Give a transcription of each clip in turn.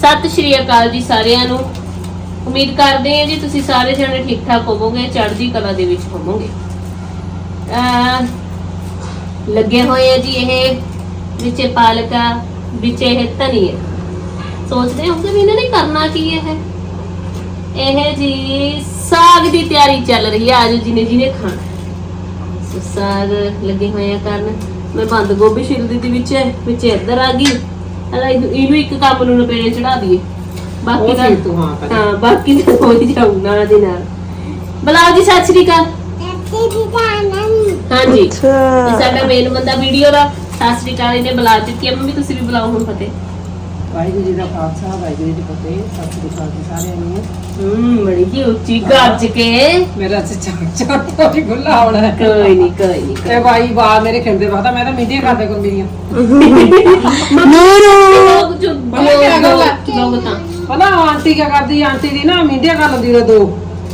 ਸਤਿ ਸ਼੍ਰੀ ਅਕਾਲ ਜੀ ਸਾਰਿਆਂ ਨੂੰ। ਉਮੀਦ ਕਰਦੇ ਹਾਂ ਜੀ ਤੁਸੀਂ ਸਾਰੇ ਜਣੇ ਠੀਕ ਠਾਕ ਹੋਵੋਗੇ, ਚੜ੍ਹਦੀ ਕਲਾ ਦੇ ਵਿੱਚ ਹੋਵੋਗੇ। ਅਹ ਲੱਗੇ ਹੋਏ ਆ ਜੀ ਇਹ ਵਿੱਚੇ ਪਾਲਕਾ ਵਿੱਚ ਇਹ ਧਨੀਆ ਸੋਚਦੇ ਹੋਗੇ ਵੀ ਇਹਨਾਂ ਨੇ ਕਰਨਾ ਕੀ ਹੈ ਇਹ? ਜੀ ਸਾਗ ਦੀ ਤਿਆਰੀ ਚੱਲ ਰਹੀ ਹੈ ਆਜੋ ਜਿਹਨੇ ਜਿਹਨੇ ਖਾਣਾ। ਸੋ ਸਾਗ ਲੱਗੇ ਹੋਏ ਆ ਕਰਨ। ਮੈਂ ਬੰਦ ਗੋਭੀ ਛਿਲਦੀ ਦੀ ਵਿੱਚ ਵਿੱਚ ਇੱਧਰ ਆ ਗਈ। ਹਲਾ ਇਹਨੂੰ ਇੱਕ ਕੱਪ ਨੂੰ ਨਪੇੜੇ ਚੜਾ ਦਈਏ। ਬਾਕੀ ਉਹ ਦਾ ਤੂੰ ਹਾਂ ਕਰੀ। ਹਾਂ ਬਾਕੀ ਦਾ ਹੋ ਹੀ ਜਾਊ ਨਾਲ ਦੇ ਨਾਲ। ਬੁਲਾਓ ਜੀ ਸਤਿ ਸ਼੍ਰੀ ਅਕਾਲ। ਹਾਂਜੀ। ਇਹ ਸਾਡਾ ਮੇਨ ਬੰਦਾ ਵੀਡੀਓ ਦਾ। ਸਤਿ ਸ਼੍ਰੀ ਅਕਾਲ ਇਹਨੇ ਬੁਲਾ ਦਿੱਤੀ। ਮੰਮੀ ਤੁਸੀਂ ਵੀ ਬੁਲਾਓ ਹੁਣ ਫਤਿਹ। ਵਾਹਿਗੁਰੂ ਜੀ ਦਾ ਖਾਲਸਾ ਵਾਹਿਗੁਰੂ ਜੀ ਕੀ ਫਤਿਹ ਸਤਿ ਸ੍ਰੀ ਅਕਾਲ ਜੀ ਸਾਰਿਆਂ ਨੂੰ। ਹੂੰ ਬੜੀ ਜੀ ਉੱਚੀ ਗੱਜ ਕੇ। ਮੇਰਾ ਸੱਚਾ ਚਾਟਾ ਵੀ ਖੁੱਲਾ ਹੋਣਾ ਹੈ। ਕੋਈ ਨਹੀਂ ਕੋਈ ਨਹੀਂ ਤੇ ਭਾਈ ਬਾਹਰ ਮੇਰੇ ਖਿੰਦੇ ਬਾਤਾ ਮੈਂ ਤਾਂ ਮੀਡੀਆ ਕਰਦੇ ਕੋਲ ਮੇਰੀਆਂ ਲੋਕ ਜੋ ਪਤਾ ਕਿਆ ਗੱਲ ਹੈ? ਲੋਕ ਤਾਂ। ਪਤਾ ਆਂਟੀ ਕੀ ਕਰਦੀ? ਆਂਟੀ ਦੀ ਨਾ ਮੀਡੀਆ ਕਰ ਲੈਂਦੀ ਉਹ ਦੋ।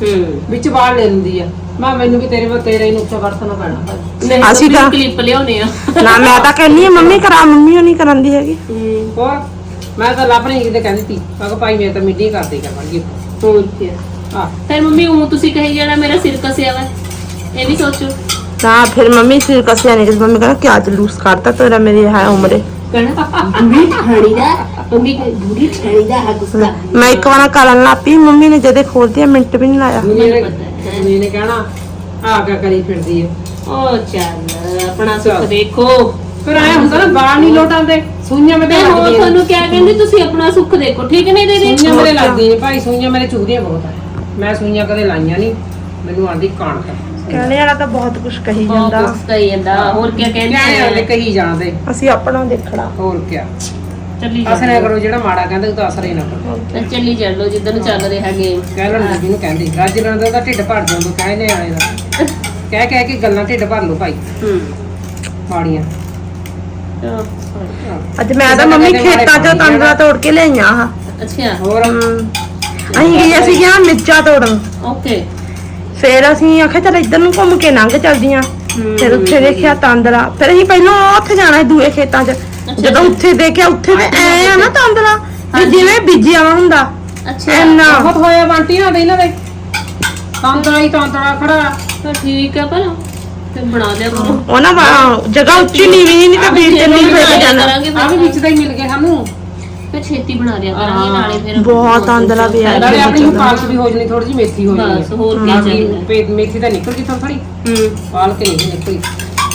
ਹੂੰ। ਵਿੱਚ ਬਾਹਰ ਲੈ ਲੈਂਦੀ ਆ। ਮੈਂ ਮੈਨੂੰ ਵੀ ਤੇਰੇ ਤੇਰੇ ਨੂੰ ਉੱਚਾ ਵਰਤਣਾ ਪੈਣਾ। ਭਾਈ। ਨਹੀਂ ਅਸੀਂ ਤਾਂ- ਕਲਿੱਪ ਲਿਆਉਣੇ ਆ। ਨਾ ਮੈਂ ਤਾਂ ਕਹਿੰਨੀ ਆ ਮੰਮੀ ਕਰਾ ਮੰਮੀ ਉਹ ਨਹੀਂ ਕਰਾਂਦੀ ਹੈਗੀ। ਹੂੰ ਹੋਰ? ਮੈਂ ਤਾਂ ਲੱਭਣੀ ਕਿਤੇ ਕਹਿੰਦੀ ਤੀ ਮੈਂ ਕਿਹਾ ਭਾਈ ਮੈਂ ਤਾਂ ਮੀਡੀਆ ਕਰਦੀ ਕਰਵਾਂਗੀ ਹੋਰ ਕੀ ਆ? ਫਿਰ ਮੰਮੀ ਉਹ ਤੁਸੀਂ ਕਹੀ ਜਾਣਾ ਮੇਰਾ ਸਿਰ ਕਸਿਆ ਵਾ। ਇਹ ਵੀ ਸੋਚੋ। ਨਾ ਫਿਰ ਮੰਮੀ ਸਿਰ ਕਸਿਆ ਨਹੀਂ ਕਿ ਮੰਮੀ ਕਹਿੰਦਾ ਕਿਆ ਜਲੂਸ ਕਰਤਾ ਤੇਰਾ ਮੇਰੀ ਹੈ ਉਮਰੇ ਕਹਣਾ ਬੁੜੀ ਠਾਣੀ ਦਾ ਮੰਮੀ ਬੁੜੀ ਠਾਣੀ ਦਾ ਹੈ ਗੁੱਸਾ ਮੈਂ ਇੱਕ ਵਾਰ ਕਰਨ ਲੱਪੀ ਮੰਮੀ ਨੇ ਜਦੇ ਖੋਲ ਦਿਆ ਮਿੰਟ ਵੀ ਨਹੀਂ ਲਾਇਆ। ਮੇਰੇ ਪਤਾ ਹੈ। ਨੇ ਕਹਿਣਾ ਆ ਕਿਆ ਕਰੀ ਫਿਰਦੀ ਹੈ ਉਹ ਚੱਲ ਆਪਣਾ ਸੁੱਖ। ਦੇਖੋ। ਫਿਰ ਆਇਆ ਹੁੰਦਾ ਨਾ ਬਾਹਰ ਨਹੀਂ ਲੋਟਾਂਦੇ। ਸੂਈਆਂ ਮੇਰੇ ਮੈਂ ਹੋਰ ਲੱਗਦੀਆਂ ਤੁਹਾਨੂੰ ਕਿਆ ਕਹਿੰਦੀ ਤੁਸੀਂ ਆਪਣਾ ਸੁੱਖ ਦੇਖੋ ਠੀਕ ਨਹੀਂ ਦੇ ਦੇ ਸੂਈਆਂ ਮੇਰੇ ਲੱਗਦੀਆਂ ਨੇ ਭਾਈ ਸੂਈਆਂ ਮੇਰੇ ਚੁਗਦੀਆਂ ਬਹੁਤ ਆ। ਮੈਂ ਸੂਈਆਂ ਕਦੇ ਲਾਈਆਂ ਨਹੀਂ ਮੈਨੂੰ ਆਂਦੀ ਕਾਣ ਕਰ ਕਹਿਣੇ ਵਾਲਾ ਤਾਂ ਬਹੁਤ ਕੁਝ ਕਹੀ ਬਹੁਤ ਜਾਂਦਾ। ਕੁਛ ਕਹੀ ਜਾਂਦਾ ਹੋਰ ਕਿਆ ਕਹਿੰਦੇ ਆਲੇ ਆ? ਕਹੀ ਜਾਣਦੇ ਅਸੀਂ ਆਪਣਾ ਦੇਖਣਾ। ਹੋਰ ਕਿਆ। ਚੱਲੀ ਅਸਰ ਨਾ ਕਰੋ ਜਿਹੜਾ ਮਾੜਾ ਕਹਿੰਦੇ ਉਹ ਤਾਂ ਅਸਰ ਹੀ ਨਾ ਕਰੋ। ਤਾਂ ਚੱਲੀ ਚੱਲੋ ਜਿੱਦਾਂ ਨੂੰ ਚੱਲ ਰਿਹਾ ਗੇਮ ਕਹਿ ਲੈਣ ਲੱਗੀ ਨੂੰ ਕਹਿੰਦੀ ਰੱਜ ਲੈਣ ਦਾ ਉਹਦਾ ਢਿੱਡ ਭਰ ਜਾਂਦਾ ਕਹਿੰਦੇ ਆਲੇ ਦਾ। ਕਹਿ ਕਹਿ ਕੇ ਗੱਲਾਂ ਢਿੱਡ ਭਰ ਲਓ ਭਾਈ। ਹੂੰ। ਮਾੜੀਆਂ। ਚਲੋ, ਅੱਜ ਮੈਂ ਤਾਂ ਮੰਮੀ ਖੇਤਾਂ ਚੋਂ ਤੰਦਰਾ ਤੋੜ ਕੇ ਲਿਆਈਆਂ ਆ ਅੱਛਾ ਹੋਰ? ਅਸੀਂ ਗਏ ਅਸੀਂ ਗਿਆ ਮਿਰਚਾਂ ਤੋੜਨ। ਓਕੇ। ਫਿਰ ਅਸੀਂ ਆਖਿਆ ਚਲ ਇੱਧਰ ਨੂੰ ਘੁੰਮ ਕੇ ਲੰਘ ਚੱਲਦੀਆਂ। ਫਿਰ ਉੱਥੇ ਦੇਖਿਆ ਤਾਂਦਰਾ। ਫਿਰ ਅਸੀਂ ਪਹਿਲਾਂ ਉੱਥੇ ਜਾਣਾ ਦੂਏ ਖੇਤਾਂ 'ਚ। ਜਦੋਂ ਉੱਥੇ ਦੇਖਿਆ ਉੱਥੇ ਤੇ ਐ ਆ ਨਾ ਤਾਂਦਰਾ ਵੀ ਜਿਵੇਂ ਬੀਜਿਆ ਹੁੰਦਾ। ਅੱਛਾ। ਐਨਾ। ਬਹੁਤ ਹੋਇਆ ਬੰਟੀ ਨਾਲ ਇਹਨਾਂ ਦੇ। ਤਾਂਤਰਾ ਹੀ ਤਾਂਤਰਾ ਖੜਾ। ਤਾਂ ਠੀਕ ਹੈ ਪਰ ਫਿਰ ਬਣਾ ਲਿਆ ਕਰੋ। ਉਹ ਨਾ ਵਾ- ਜਗ੍ਹਾ ਉੱਚੀ ਨੀਵੀਂ ਨਹੀਂ ਤੇ ਬੀਜ ਤੇ ਨਹੀਂ ਫੇਰ ਜਾਣਾ। ਕਰਾਂਗੇ ਆ ਵੀ ਵਿੱਚ ਦਾ ਹੀ ਮਿਲ ਗਏ ਸਾਨੂੰ। ਫਿਰ ਛੇਤੀ ਬਣਾ ਲਿਆ ਕਰਾਂਗੇ। ਨਾਲੇ ਫਿਰ ਬਹੁਤ ਆਂਦਲਾ ਵੀ ਆ ਨਾਲੇ ਆਪਣੀ ਹੁਣ ਪਾਲਕ ਵੀ ਹੋ ਜਣੀ ਥੋੜੀ ਜਿਹੀ ਮੇਥੀ ਹੋ ਬਸ ਜਣੀ ਹੋਰ ਕੀ ਚਾਹੀਦਾ। ਪੇ ਮੇਥੀ ਤਾਂ ਨਿਕਲ ਗਈ ਤਾਂ ਥੋੜੀ ਹੂੰ। ਪਾਲਕ ਨਹੀਂ ਨਿਕਲੀ।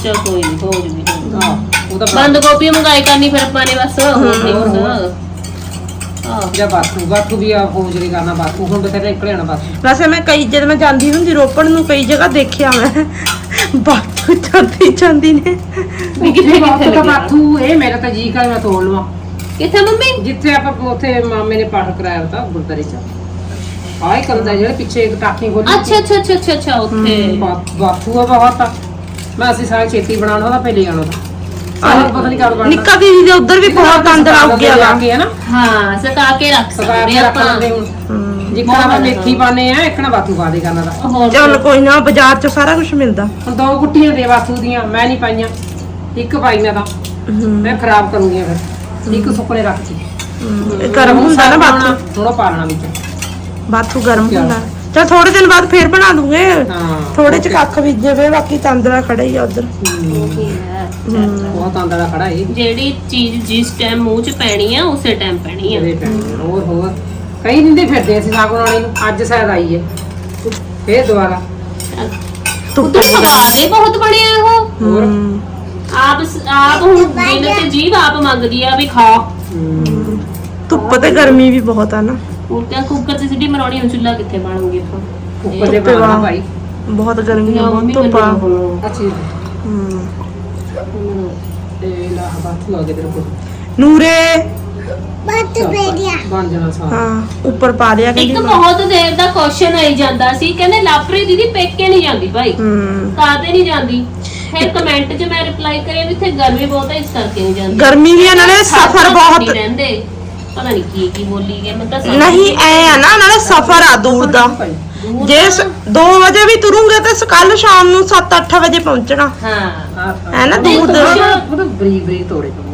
ਚਲ ਕੋਈ ਨਹੀਂ ਹੋ ਜੂਗੀ ਆ ਉਹ ਤਾਂ ਬੰਦ ਗੋਭੀ ਮੰਗਾਈ ਕਰਨੀ ਫਿਰ ਆਪਾਂ ਨੇ ਬਸ ਹੋਰ ਨਹੀਂ ਹੋਰ, ਕੁਛ। ਆਹ। ਜਾਂ ਬਾਥੂ ਬਾਥੂ ਵੀ ਆ ਹੋ ਜਣੀ ਕਰਨਾ ਬਾਥੂ। ਹੁਣ ਬਥੇਰੇ ਨਿਕਲ ਜਾਣਾ ਬਾਥੂ। ਵੈਸੇ ਮੈਂ ਕਈ ਜਦ ਮੈਂ ਜਾਂਦੀ ਹੁੰਦੀ ਰੋਪੜ ਨੂੰ ਕਈ ਜਗ੍ਹਾ ਦੇਖਿਆ ਮੈਂ। ਬਾਥੂ ਜਾਂਦੀ ਜਾਂਦੀ ਨੇ। ਵੀ ਕਿੱਥੇ ਕਿੱਥੇ ਤਾਂ ਲੱਗਿਆ? ਬਾਥੂ ਇਹ ਮੇਰਾ ਤਾਂ ਜੀ ਕਰ ਮੈਂ ਤੋੜ ਲਵਾਂ। ਕਿੱਥੇ ਮੰਮੀ? ਜਿੱਥੇ ਆਪਾਂ ਉੱਥੇ ਮਾਮੇ ਨੇ ਪਾਠ ਕਰਾਇਆ ਤਾਂ ਗੁਰਦਾਰੇ ਚ। ਆਏ ਕੰਦਾ ਜਿਹੜੇ ਪਿੱਛੇ ਇੱਕ ਟਾਕੀ ਖੋਲੀ ਅੱਛਾ ਅੱਛਾ ਅੱਛਾ ਅੱਛਾ ਅੱਛਾ ਉੱਥੇ। ਬਾ- ਬਾਥੂ ਆ ਬਹੁਤ ਆ। ਮੈਂ ਅਸੀਂ ਸਾਰੇ ਛੇਤੀ ਬਣਾਉਣਾ ਉਹਦਾ ਪਹਿਲੇ ਜਾਣਾ ਤਾਂ। ਸਾਰਾ ਪਤਾ ਨਹੀਂ ਕਦ ਬਣਨਾ। ਨਿੱਕਾ ਦੀਦੀ ਦੇ ਉੱਧਰ ਵੀ ਬਹੁਤ ਤਾਂਦਰਾ ਉੱਗ ਗਿਆ ਵਾ ਹੈ ਨਾ ਹਾਂ ਸਕਾ ਕੇ ਰੱਖ ਸਕਦੇ ਕੇ ਰੱਖ ਆਪਾਂ। ਲੈਂਦੇ ਹੁਣ। ਜਿੱਕਣਾ ਆਪਾਂ ਮੇਥੀ ਪਾਣੇ ਆ ਇੱਕਣਾ ਬਾਥੂ ਪਾ ਦੇ ਕਰਨਾ ਦਾ। ਹੋਰ ਚੱਲ ਕੋਈ ਨਾ ਬਾਜ਼ਾਰ 'ਚ ਸਾਰਾ ਕੁਝ ਮਿਲਦਾ। ਹੁਣ ਦੋ ਗੁੱਟੀਆਂ ਦੇ ਬਾਥੂ ਦੀਆਂ ਮੈਂ ਨਹੀਂ ਪਾਈਆਂ। ਇੱਕ ਪਾਈ ਮੈਂ ਤਾਂ। ਮੈਂ ਖਰਾਬ ਕਰੂੰਗੀ ਫਿਰ। ਇੱਕ ਸੁੱਕਣੇ ਰੱਖਤੀ ਗਰਮ ਹੁੰਦਾ ਨਾ ਬਾਥੂ? ਥੋੜਾ ਪਾਲਣਾ ਵਿੱਚ। ਬਾਥੂ ਗਰਮ ਹੁੰਦਾ। ਚਲ ਥੋੜੇ ਦਿਨ ਬਾਅਦ ਫੇਰ ਬਣਾ ਦੂੰਗੇ। ਹਾਂ। ਥੋੜੇ ਚ ਕੱਖ ਬੀਜੇ ਬਾਕੀ ਤਾਂਦਰਾ ਖੜਾ ਹੀ ਆ ਉਧਰ। ਹੈ। ਬਹੁਤ ਆਂਦੜਾ ਖੜਾ ਏ। ਜਿਹੜੀ ਚੀਜ਼ ਜਿਸ ਟਾਈਮ ਮੂੰਹ 'ਚ ਪੈਣੀ ਆ ਉਸੇ ਟਾਈਮ ਪੈਣੀ ਆ। ਪੈਣੇ ਹੋਰ ਹੋਰ। ਕਈ ਦਿੰਦੇ ਫਿਰਦੇ ਅਸੀਂ ਸਾਗ ਬਣਾਉਣੇ ਨੂੰ ਅੱਜ ਸ਼ਾਇਦ ਆਈ ਹੈ ਫੇਰ ਦੁਬਾਰਾ। ਉਹ ਤਾਂ ਸਵਾਦ ਹੀ ਬਹੁਤ ਬਣਿਆ ਉਹ। ਹੋਰ? ਆਪ ਆਪ ਹੁਣ ਦਿਨ ਤੇ ਜੀਭ ਆਪ ਮੰਗਦੀ ਆ ਵੀ ਖਾ। ਧੁੱਪ ਤੇ ਗਰਮੀ ਵੀ ਬਹੁਤ ਆ ਨਾ। ਉਹ ਕਿਆ ਕੁੱਕਰ 'ਚ ਸਿੱਧੀ ਮਰਾਉਣੀ ਹੁਣ ਚੁੱਲ੍ਹਾ ਕਿੱਥੇ ਬਣੂਗੀ ਆਪਾਂ। ਉੱਪਰ ਦੇ ਧੁੱਪੇ ਬਾਣਾ ਵਾਂ। ਭਾਈ। ਬਹੁਤ ਗਰਮੀ ਆ ਮੰਮੀ ਧੁੱਪ ਆ। ਅੱਛੀ। ਹਮ। ਤੇ ਲਾ ਬਾਥੂ ਆ ਗਏ ਤੇਰੇ ਕੋਲ। ਨੂਰੇ! ਬਣ ਜਾਣਾ ਸਾਰਾ। ਹਾਂ ਉੱਪਰ ਪਾ ਲਿਆ ਇੱਕ ਕਹਿੰਦੀ ਬਹੁਤ ਦੇਰ ਦਾ ਕੁਐਸਚਨ ਆਈ ਜਾਂਦਾ ਸੀ ਕਹਿੰਦੇ ਲਾਪਰੀ ਦੀਦੀ ਪੇਕੇ ਨਹੀਂ ਜਾਂਦੀ ਭਾਈ। ਹਮ ਕਾਹਦੇ ਨਹੀਂ ਜਾਂਦੀ? ਫਿਰ ਕਮੈਂਟ 'ਚ ਮੈਂ ਰਿਪਲਾਈ ਕਰਿਆ ਵੀ ਇੱਥੇ ਗਰਮੀ ਬਹੁਤ ਹੈ ਇਸ ਕਰਕੇ ਨਹੀਂ ਜਾਂਦੀ। ਗਰਮੀ ਵੀ ਆ ਨਾਲੇ ਸਫ਼ਰ ਨਹੀਂ ਬਹੁਤ ਰਹਿੰਦੇ। ਪਤਾ ਨਹੀਂ ਕੀ ਕੀ ਬੋਲੀ ਗਏ ਮੈਂ ਤਾਂ ਸਮਝ ਨਹੀਂ ਐ ਆ ਨਾ ਨਾਲੇ ਸਫ਼ਰ ਆ ਦੂਰ ਦਾ। ਦੂਰ ਜੇ 2 ਵਜੇ ਵੀ ਤੁਰੂਗੇ ਤੇ ਕੱਲ ਸ਼ਾਮ ਨੂੰ 7-8 ਵਜੇ ਪਹੁੰਚਣਾ। ਹਾਂ। ਹਾਂ ਹੈ। ਨਾ ਨਹੀਂ, ਦੂਰ ਦਾ। ਬਰੀ ਬਰੀ ਤੋੜੇ ਤੋਂ। ਹੈ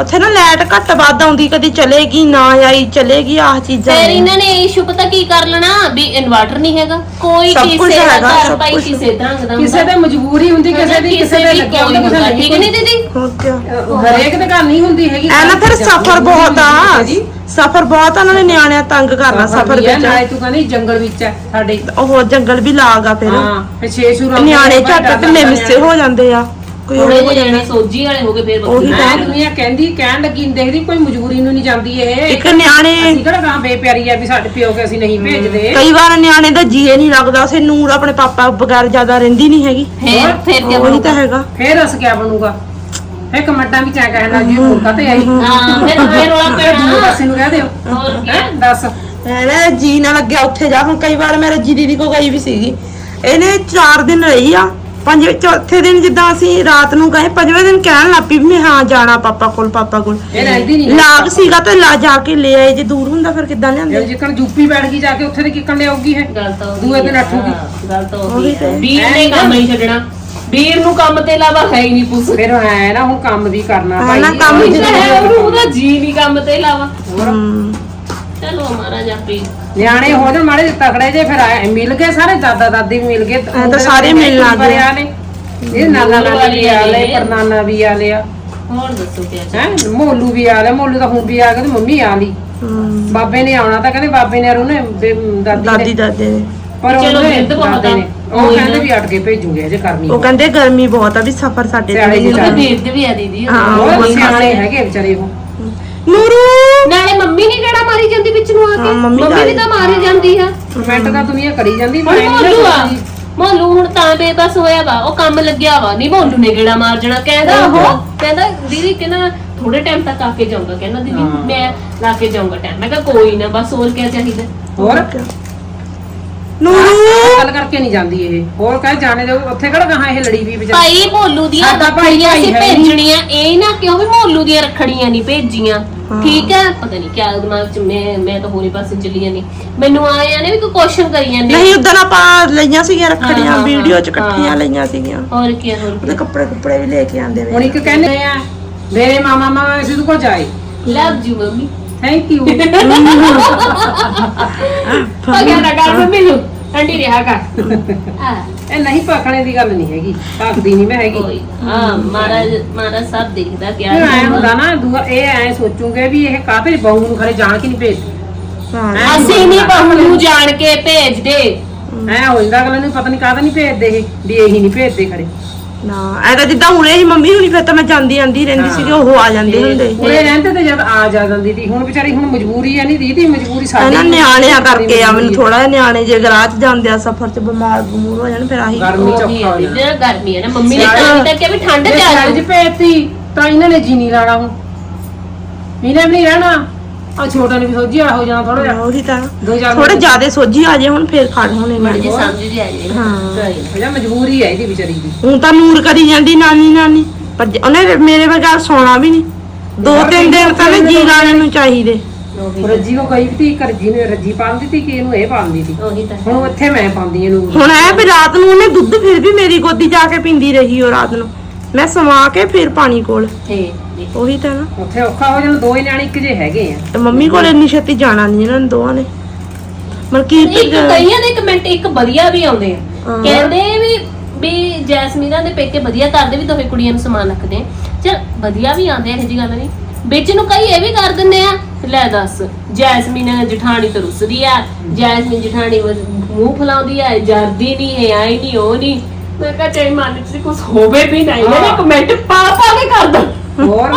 ਉੱਥੇ ਨਾ ਲਾਈਟ ਘੱਟ ਵੱਧ ਆਉਂਦੀ ਕਦੀ ਚਲੇਗੀ ਨਾ ਆਈ ਚਲੇਗੀ ਆਹ ਚੀਜ਼ਾਂ ਫਿਰ ਨੇ। ਇਹਨਾਂ ਨੇ ਇਸ਼ੂ ਪਤਾ ਕੀ ਕਰ ਲੈਣਾ? ਵੀ ਇਨਵਰਟਰ ਨਹੀਂ ਹੈਗਾ। ਕੋਈ ਸਭ ਕੁਛ ਕਿਸੇ ਦਾ ਹੈਗਾ, ਘਰ ਸਭ ਭਾਈ ਕੁਛ। ਕਿਸੇ ਦਾ ਕਿਸੇ ਦੇ ਮਜਬੂਰੀ ਹੁੰਦੀ ਕਿਸੇ ਦੀ ਕਿਸੇ ਦੇ ਲੱਗਿਆ ਕੋਈ ਹੁੰਦਾ ਕਿਸੇ ਦੇ ਠੀਕ ਨਹੀਂ ਦੀਦੀ ਹੋਰ ਕਿਆ? ਹਰੇਕ ਦੇ ਘਰ ਨਹੀਂ ਹੁੰਦੀ ਹੈਗੀ। ਐ ਨਾ ਫਿਰ ਸਫਰ ਬਹੁਤ ਆ। ਜੀ ਸਫਰ ਬਹੁਤ ਆ ਉਹਨਾਂ ਨੇ ਨਿਆਣਿਆਂ ਤੰਗ ਕਰਨਾ ਸਫਰ ਵਿੱਚ। ਨਾਲੇ ਤੂੰ ਕਹਿੰਦੀ ਜੰਗਲ ਵਿੱਚ ਹੈ ਸਾਡੇ। ਉਹ ਜੰਗਲ ਵੀ ਲਾਗਾ ਫਿਰ। ਹਾਂ ਫਿਰ ਛੇ ਸ਼ੁਰੂ ਨਿਆਣੇ ਝੱਟ ਢਿੱਲੇ ਮਿੱਸੇ ਹੋ ਜਾਂਦੇ ਆ। ਕੋਈ ਥੋੜੇ ਉਹ ਜਿਹੇ ਜਣੇ? ਸੋਜੀ ਵਾਲੇ ਹੋ ਗਏ ਫਿਰ ਉਹੀ ਬੱਕਰੀ ਮੈਂ ਦੁਨੀਆ ਕਹਿੰਦੀ ਕਹਿਣ ਲੱਗੀ ਦੇਖਦੀ ਕੋਈ ਮਜਬੂਰੀ ਨੂੰ ਨਹੀਂ ਜਾਂਦੀ ਇਹ। ਇੱਕ ਨਿਆਣੇ ਅਸੀਂ ਕਿਹੜਾ ਗਾਂ ਬੇਪਿਆਰੀ ਆ ਵੀ ਸਾਡੇ ਪਿਓ ਕੇ ਅਸੀਂ ਨਹੀਂ ਭੇਜਦੇ। ਕਈ ਵਾਰ ਨਿਆਣੇ ਦਾ ਜੀਏ ਨਹੀਂ ਲੱਗਦਾ ਉਸੇ ਨੂਰ ਆਪਣੇ ਪਾਪਾ ਬਗੈਰ ਜ਼ਿਆਦਾ ਰਹਿੰਦੀ ਨਹੀਂ ਹੈਗੀ। ਫਿਰ ਫਿਰ ਕੀ ਉਹੀ ਤਾਂ ਹੈਗਾ। ਫੇਰ ਅਸ ਕਿਆ ਬਣੂਗਾ? ਫੇ ਕਮੱਡਾਂ ਵੀ ਚਾ ਕਹਿਣਾ ਜੀ ਮੁਰਗਾ ਤੇ ਆਈ। ਹਾਂ। ਫਿਰ ਫਿਰ ਰੋਲਾ ਫਿਰ ਦੂਏ ਪੈਣਾ ਪਾਸੇ ਨੂੰ ਕਹਿ ਦਿਓ। ਹੋਰ ਕੀ? ਹੈਂ? ਦੱਸ। ਮੈਂ ਜੀ ਨਾ ਲੱਗਿਆ ਉੱਥੇ ਜਾ। ਹੁਣ ਕਈ ਵਾਰ ਮੈਂ ਰੱਜੀ ਦੀਦੀ ਕੋ ਗਈ ਵੀ ਸੀਗੀ। ਇਹਨੇ 4 ਦਿਨ ਰਹੀ ਆ ਪੰਜ ਚੌਥੇ ਦਿਨ ਜਿੱਦਾਂ ਅਸੀਂ ਰਾਤ ਨੂੰ ਗਏ ਪੰਜਵੇਂ ਦਿਨ ਕਹਿਣ ਲੱਪੀ ਵੀ ਮੈਂ ਹਾਂ ਜਾਣਾ ਪਾਪਾ ਕੋਲ ਪਾਪਾ ਕੋਲ। ਇਹ ਰਹਿੰਦੀ ਨਹੀਂ ਲਾਗ ਸੀਗਾ ਤੇ ਲਾ ਜਾ ਕੇ ਲੈ ਆਏ ਜੇ ਦੂਰ ਹੁੰਦਾ ਫਿਰ ਕਿੱਦਾਂ ਜੇ ਲਿਆਂਦੇ ਜਿੱਕਣ ਯੂਪੀ ਬੈਠ ਗਈ ਜਾ ਕੇ ਉੱਥੇ ਤੇ ਕਿੱਕਣ ਲਿਆਉਗੀ ਹੈ ਗੱਲ ਤਾਂ ਉਹੀ ਦੂਏ ਦਿਨ। ਅੱਠੂਗੀ। ਗੱਲ ਤਾਂ ਉਹੀ ਹੈ। ਵੀਰ ਨੇ ਕੰਮ ਨਹੀਂ ਛੱਡਣਾ। ਵੀਰ ਨੂੰ ਕੰਮ ਤੇ ਇਲਾਵਾ ਹੈ ਹੀ ਨਹੀਂ ਪੁੱਛ ਫਿਰ ਐ ਨਾ ਹੁਣ ਕੰਮ ਵੀ ਕਰਨਾ ਹਾਂ ਨਾ, ਕੰਮ ਵੀ ਤਾਂ ਹੈ, ਉਹਨੂੰ ਉਹਦਾ ਜੀ ਨਹੀਂ ਕੰਮ ਤੇ ਇਲਾਵਾ। ਹੋਰ ਚਲੋ ਮਹਾਰਾਜ ਆਪੇ ਨਿਆਣੇ ਹੋ ਜਾਣ ਮਾੜੇ ਜਿਹੇ ਤਕੜੇ ਜੇ ਫਿਰ ਆਏ ਮਿਲ ਗਏ ਸਾਰੇ ਦਾਦਾ ਦਾਦੀ ਵੀ ਮਿਲ ਗਏ ਤਾਂ ਸਾਰੇ ਮਿਲਣ ਲੱਗ ਗਏ। ਨੇ ਇਹ ਨਾਨਾ ਨਾਨੀ ਵੀ ਆ ਲਏ ਪਰਨਾਨਾ ਵੀ ਆ ਲਿਆ ਹੋਰ ਦੱਸੋ ਕੀ ਅੱਜ ਹੈ ਮੋਲੂ ਵੀ ਆ ਲਿਆ ਮੋਲੂ ਤਾਂ ਹੁਣ ਵੀ ਆ ਗਿਆ ਤੇ ਮੰਮੀ ਆ ਲਈ ਹਮ, ਬਾਬੇ ਨੇ ਆਉਣਾ ਤਾਂ ਕਹਿੰਦੇ ਬਾਬੇ ਨੇ ਉਹਨੇ ਦਾਦੀ ਦਾਦੀ ਨੇ। ਦਾਦੇ ਨੇ। ਪਰ ਚਲੋ ਉਹਨੇ ਮਿਹਨਤ ਬਹੁਤ ਦਾਦੇ ਆ। ਨੇ। ਉਹ ਉਹੀ ਕਹਿੰਦੇ। ਵੀ ਅਟ ਕੇ ਭੇਜੂਗੇ ਅਜੇ ਕਰਨੀ ਉਹ ਕਹਿੰਦੇ ਗਰਮੀ ਬਹੁਤ ਆ ਵੀ ਸਫਰ ਸਾਡੇ ਤੇ ਨਹੀਂ ਦੇ ਵੀ ਆ ਦੀਦੀ ਹਾਂ, ਉਹ ਉਹੀ ਸਿਆਣੇ ਹੈਗੇ ਵਿਚਾਰੇ ਉਹ। ਨੂਰੂ ਨਾਲੇ ਮੰਮੀ ਨਹੀਂ ਕਿਹੜਾ ਮਾਰੀ ਜਾਂਦੀ ਵਿੱਚ ਨੂੰ ਆ ਕੇ? ਹਾਂ, ਮੰਮੀ ਮੰਮੀ ਵੀ ਤਾਂ ਮਾਰੀ ਜਾਂਦੀ ਆ। ਕਮੈਂਟ ਤਾਂ ਦੁਨੀਆ ਕਰੀ ਜਾਂਦੀ ਹੁਣ ਨਹੀਂ ਮੋਲੂ ਆ। ਮੋਲੂ ਹੁਣ ਤਾਂ ਬੇਬਸ ਹੋਇਆ ਵਾ ਉਹ ਕੰਮ ਲੱਗਿਆ ਵਾ। ਨਹੀਂ ਮੋਲੂ ਨੇ ਗੇੜਾ ਮਾਰ ਜਣਾ ਕਹਿੰਦਾ ਉਹ ਕਹਿੰਦਾ ਦੀਦੀ ਕਹਿੰਦਾ ਥੋੜੇ ਟਾਈਮ ਤੱਕ ਆ ਕੇ ਜਾਊਂਗਾ। ਕਹਿੰਦਾ ਦੀਦੀ ਹਾਂ। ਮੈਂ ਲਾ ਕੇ ਜਾਊਂਗਾ ਟਾਈਮ ਮੈਂ ਕਿਹਾ ਕੋਈ ਨਾ ਬਸ ਹੋਰ ਕੀ ਚਾਹੀਦਾ? ਹੋਰ? ਨੂਰੂ ਗੱਲ ਕਰਕੇ ਨਹੀਂ ਜਾਂਦੀ ਇਹ। ਹੋਰ ਕਹੇ ਜਾਣੇ ਦੇ ਉੱਥੇ ਕਿਹੜਾ ਕਹਾਂ ਇਹ ਲੜੀ ਵੀ ਵਿਚਾਰੀ? ਭਾਈ ਮੋਲੂ ਦੀਆਂ ਸਾਡਾ ਭਾਈ ਰੱਖੜੀਆਂ ਭਾਈ ਸੀ ਹੈ ਹੀ। ਭੇਜਣੀਆਂ। ਇਹ ਨਾ ਕਿਉਂ ਵੀ ਮੋਲੂ ਦੀਆਂ ਰੱਖੜੀਆਂ ਨਹੀਂ ਭੇਜੀਆਂ? ਠੀਕ ਹੈ? ਪਤਾ ਨਹੀਂ ਕਿਆ ਦਿਮਾਗ ਚ ਮੈਂ ਮੈਂ ਤਾਂ ਹੋਰੀ ਪਾਸੇ ਚੱਲੀ ਜਾਂਦੀ। ਮੈਨੂੰ ਆਇਆ ਨੇ ਵੀ ਕੋਈ ਕੁਐਸਚਨ ਕਰੀ ਜਾਂਦੇ। ਨਹੀਂ ਉਦੋਂ ਆਪਾਂ ਲਈਆਂ ਸੀਗੀਆਂ ਹਾਂ, ਰੱਖੜੀਆਂ ਹਾਂ, ਵੀਡੀਓ ਚ ਹਾਂ। ਇਕੱਠੀਆਂ ਲਈਆਂ ਸੀਗੀਆਂ। ਹੋਰ ਕੀ ਹੋਰ ਉਹਦੇ ਕੱਪੜੇ ਕੁੱਪੜੇ ਵੀ ਲੈ ਕੇ ਆਂਦੇ ਹੁਣ ਇੱਕ ਕਹਿੰਦੇ ਆ ਮੇਰੇ ਮਾਮਾ ਮਾਮਾ ਸਿੱਧੂ ਕੋ ਜਾਏ। Love you mummy. Thank you ਪਗਿਆ ਨਾ ਕਰ ਮੰਮੀ ਨੂੰ। ਠੰਡੀ ਰਿਹਾ ਕਰ। ਆ। ਇਹ ਨਹੀਂ ਪਕਣੇ ਦੀ ਗੱਲ ਨਹੀਂ ਹੈਗੀ। ਪੱਕਦੀ ਨਹੀਂ ਮੈਂ ਹੈਗੀ। ਹਾਂ ਮਹਾਰਾਜ ਮਹਾਰਾਜ ਸਭ ਦੇਖਦਾ ਇਹ ਐ ਹੁੰਦਾ ਨਾ ਦੂਆ ਇਹ ਐ ਸੋਚੂਗੇ ਵੀ ਇਹ ਕਾਹਤੇ ਬਹੂ ਨੂੰ ਖਰੇ ਜਾਣ ਕੇ ਨਹੀਂ ਭੇਜਦੇ ਅਸੀਂ ਨਹੀਂ ਬਹੂ ਨੂੰ ਜਾਣ ਕੇ ਭੇਜਦੇ। ਐ ਹੋ ਜਾਂਦਾ ਅਗਲੇ ਨੂੰ ਪਤਾ ਨਹੀਂ ਕਾਹਦਾ ਨਹੀਂ ਭੇਜਦੇ ਇਹ ਵੀ ਇਹੀ ਨਹੀਂ ਭੇਜਦੇ ਖਰੇ। ਨਾ ਐ ਤਾਂ ਜਿੱਦਾਂ ਹੁਣੇ ਹੀ ਮੰਮੀ ਹੁਣੀ ਫਿਰ ਤਾਂ ਮੈਂ ਜਾਂਦੀ ਆਂਦੀ ਰਹਿੰਦੀ ਸੀਗੀ ਉਹ ਆ ਜਾਂਦੇ ਹੁੰਦੇ ਉਹਨੇ ਰਹਿੰਦੇ ਤੇ ਜਦ ਆ ਜਾ ਜਾਂਦੀ ਸੀ ਹੁਣ ਵਿਚਾਰੀ ਹੁਣ ਮਜਬੂਰੀ ਐ ਨਹੀਂ ਦੀਦੀ ਮਜਬੂਰੀ ਸਾਡੀ। ਇਹਨਾਂ ਨਿਆਣਿਆਂ ਕਰਕੇ ਆ ਮੈਨੂੰ ਥੋੜਾ ਜਿਹਾ ਨਿਆਣੇ ਜੇ ਗਰਾਹ ਚ ਜਾਂਦੇ ਆ ਸਫਰ ਚ ਬਿਮਾਰ ਬਮੂਰ ਹੋ ਜਾਣ ਫਿਰ ਆਹੀ ਗਰਮੀ ਚ ਉਹੀ ਔਖਾ ਹੋ ਹੈ, ਜਾਣਾ। ਜਿਹੜਾ ਗਰਮੀ ਹੈ ਨਾ ਮੰਮੀ ਨੇ ਤਾਂ ਕਿ ਵੀ ਠੰਡ ਜੇ ਤੇ ਆ ਚ ਭੇਜਤੀ ਤਾਂ ਇਹਨਾਂ ਨੇ ਜੀ ਨਹੀਂ ਲਾਣਾ ਹੁਣ। ਇਹਨੇ ਵੀ ਨਹੀਂ ਰਹਿਣਾ। ਆ ਛੋਟਾ ਨੇ ਵੀ ਸੋਝਿਆ ਹੋ ਜਾਣਾ ਥੋੜਾ ਜਿਹਾ। ਉਹੀ ਤਾਂ। ਦੋ ਚਾਰ ਥੋੜੇ ਜ਼ਿਆਦੇ ਸੋਝੀ ਆ ਜੇ ਹੁਣ ਫਿਰ ਖੜ ਹੋਣੇ ਮੜ ਜੇ ਸਮਝ ਜੀ ਆ ਜਾਏ ਹਾਂ। ਹਾਂ ਜਾਂ ਮਜਬੂਰੀ ਹੈ ਇਹਦੀ ਵਿਚਾਰੀ ਦੀ। ਹੁਣ ਤਾਂ ਨੂਰ ਕਰੀ ਜਾਂਦੀ ਨਾਨੀ ਨਾਨੀ। ਪਰ ਜੇ- ਉਹਨੇ ਮੇਰੇ ਬਗੈਰ ਸੋਣਾ ਵੀ ਨਹੀਂ। ਦੋ ਤਿੰਨ ਦਿਨ ਤਾਂ ਨਾ ਜੀ ਲਾਣੇ ਨੂੰ ਚਾਹੀਦੇ। ਰੱਜੀ ਕੋ ਤੀ ਨੇ ਰੱਜੀ ਪਾਉਂਦੀ ਤੀ ਕਿ ਇਹਨੂੰ ਇਹ ਪਾਉਂਦੀ ਤੀ। ਉਹੀ ਤਾਂ। ਹੁਣ ਇੱਥੇ ਮੈਂ ਪਾਉਂਦੀ ਇਹਨੂੰ ਹੁਣ ਐ ਵੀ ਰਾਤ ਨੂੰ ਉਹਨੇ ਦੁੱਧ ਫਿਰ ਵੀ ਮੇਰੀ ਗੋਦੀ ਜਾ ਕੇ ਪੀਂਦੀ ਰਹੀ ਉਹ ਰਾਤ ਨੂੰ। ਮੈਂ ਸਵਾ ਕੇ ਫਿਰ ਪਾਣੀ ਕੋਲ। ਤੇ। ਉਹੀ ਤਾਂ ਨਾ। ਉੱਥੇ ਔਖਾ ਹੋ ਜਾਣਾ ਦੋ ਹੀ ਨਿਆਣੇ ਇੱਕ ਜੇ ਹੈਗੇ ਆ। ਤੇ ਮੰਮੀ ਕੋਲ ਇੰਨੀ ਛੇਤੀ ਜਾਣਾ ਨਹੀਂ ਇਹਨਾਂ ਨੇ ਦੋਵਾਂ ਨੇ। ਮਲਕੀਤ ਇੱਕ ਕਈਆਂ ਦੇ ਕਮੈਂਟ ਇੱਕ ਵਧੀਆ ਵੀ ਆਉਂਦੇ ਆ। ਹਾਂ। ਕਹਿੰਦੇ ਵੀ ਵੀ ਜੈਸਮੀਨਾ ਦੇ ਪੇਕੇ ਵਧੀਆ ਕਰਦੇ ਵੀ ਦੋਵੇਂ ਕੁੜੀਆਂ ਨੂੰ ਸਮਾਨ ਰੱਖਦੇ ਆ। ਚਲ ਵਧੀਆ ਵੀ ਆਉਂਦੇ ਆ ਇਹ ਜੀ ਗੱਲ ਨਹੀਂ। ਵਿੱਚ ਨੂੰ ਕਈ ਇਹ ਵੀ ਕਰ ਦਿੰਦੇ ਆ ਲੈ ਦੱਸ ਜੈਸਮੀਨ ਜਠਾਣੀ ਤਾਂ ਰੁੱਸਦੀ ਆ ਜੈਸਮੀਨ ਜਠਾਣੀ ਮੂੰਹ ਫਲਾਉਂਦੀ ਆ ਜਰਦੀ ਨਹੀਂ ਹੈ ਆਈ ਨਹੀਂ ਉਹ ਨਹੀਂ ਮੈਂ ਕਿਹਾ ਚਾਹੇ ਮਨ ਚ ਕੁਝ ਹੋਵੇ ਵੀ ਨਹੀਂ ਇਹਨੇ। ਕਮੈਂਟ ਪਾ ਪਾ ਕੇ ਕਰ ਦੋ। ਹੋਰ?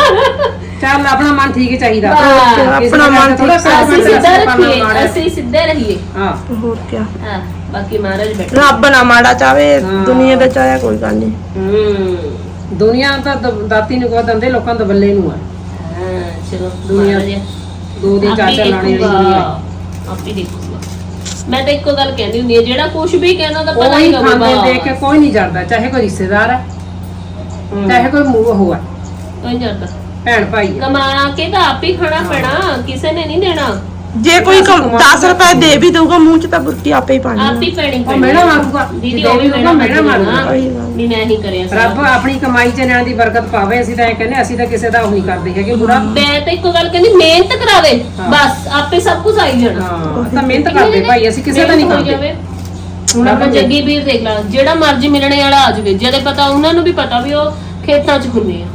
ਚੱਲ ਆਪਣਾ ਮਨ ਠੀਕ ਹੀ। ਚਾਹੀਦਾ ਕਿਸੇ ਆਪਣਾ ਦਾ ਮਨ ਥੋੜ੍ਹਾ ਠੀਕ- ਅਸੀਂ ਕਰਨਾ, ਸਿੱਧਾ ਰੱਖੀਏ। ਮਾੜਾ। ਅਸੀਂ ਸਿੱਧੇ ਰਹੀਏ। ਹਾਂ। ਹੋਰ ਕੀ ਹਾਂ ਬਾਕੀ ਮਹਾਰਾਜ ਬੈਠੇ। ਰੱਬ ਨਾ ਮਾੜਾ ਚਾਵੇ ਹਾਂ। ਦੁਨੀਆ ਦਾ ਚਾਹਿਆ ਕੋਈ ਗੱਲ ਨਹੀਂ। ਹੂੰ। ਦੁਨੀਆ ਤਾਂ ਦ- ਦਾਤੀ ਨੂੰ ਕੋ ਦੰਦੇ ਲੋਕਾਂ ਦਾ ਬੱਲੇ ਨੂੰ ਆ। ਹਾਂ ਚਲੋ ਦੁਨੀਆ ਦੁਨੀਆ ਦੋ ਦਿਨ ਚਾਰ ਚਾਰ ਲਾਣੇ ਵਾਲੀ ਦੁਨੀਆ। ਆਪੀ ਦੇਖੂਗਾ। ਮੈਂ ਤਾਂ ਇੱਕੋ ਗੱਲ ਕਹਿੰਦੀ ਹੁੰਦੀ ਆ ਜਿਹੜਾ ਕੁਝ ਵੀ ਕਹਿੰਦਾ ਤਾਂ ਪਤਾ ਕੋਈ ਹੀ ਖਾਂਦੇ ਹੋਊਗਾ ਦੇਖ ਕੇ ਕੋਈ ਨਹੀਂ ਜਰਦਾ ਚਾਹੇ ਕੋਈ ਰਿਸ਼ਤੇਦਾਰ ਹੈ। ਚਾਹੇ ਕੋਈ ਮੂੰਹ ਹੋਆ। ਕੋਈ ਨਹੀਂ ਜਾਂਦਾ ਭੈਣ ਭਾਈ ਹੈ ਕਮਾ ਕੇ ਤਾਂ ਆਪ ਹੀ ਖਾਣਾ ਪੈਣਾ ਕਿਸੇ ਨੇ ਨਹੀਂ ਦੇਣਾ। ਜੇ ਕੋਈ 10 ਰੁਪਏ ਦੇ ਵੀ ਦਊਗਾ ਮੂੰਹ 'ਚ ਤਾਂ ਬੁਰਕੀ ਆਪੇ ਹੀ ਪਾਣੀ ਆਪ। ਹੀ ਪੈਣੀ ਉਹ ਮਿਹਣਾ ਮਾਰੂਗਾ ਦੀਦੀ ਉਹ ਵੀ ਦੇਊਗਾ ਮਿਹਣਾ ਮਾਰੂਗਾ ਉਹੀ ਗੱਲ। ਵੀ ਮੈਂ ਹੀ ਕਰਿਆ। ਰੱਬ ਆਪਣੀ ਕਮਾਈ ਚ ਨਿਆਂ ਦੀ ਬਰਕਤ ਪਾਵੇ ਅਸੀਂ ਤਾਂ ਇਹ ਕਹਿੰਦੇ ਅਸੀਂ ਤਾਂ ਕਿਸੇ ਦਾ ਉਹ ਨਹੀਂ ਕਰਦੇ ਹੈਗੇ ਬੁਰਾ। ਮੈਂ ਤਾਂ ਇੱਕੋ ਗੱਲ ਕਹਿੰਦੀ ਮਿਹਨਤ ਕਰਾਵੇ ਬਸ ਆਪੇ ਸਭ ਕੁਝ ਆਈ ਜਾਣਾ। ਹਾਂ ਤਾਂ ਮਿਹਨਤ ਕਰਦੇ ਭਾਈ ਅਸੀਂ ਕਿਸੇ ਦਾ ਨਹੀਂ ਮਿਹਨਤ ਹੋਈ ਕਰਦੇ। ਜਾਵੇ। ਹੁਣ ਆਪਾਂ ਜੱਗੀ ਵੀਰ ਦੇਖ ਲਾ ਜਿਹੜਾ ਮਰਜ਼ੀ ਮਿਲਣੇ ਵਾਲਾ ਆ ਜਾਵੇ ਜਦੇ ਪਤਾ ਉਹਨਾਂ ਨੂੰ ਵੀ ਪਤਾ ਵੀ ਉਹ ਖੇਤਾਂ 'ਚ ਹੁੰਦੇ ਆ।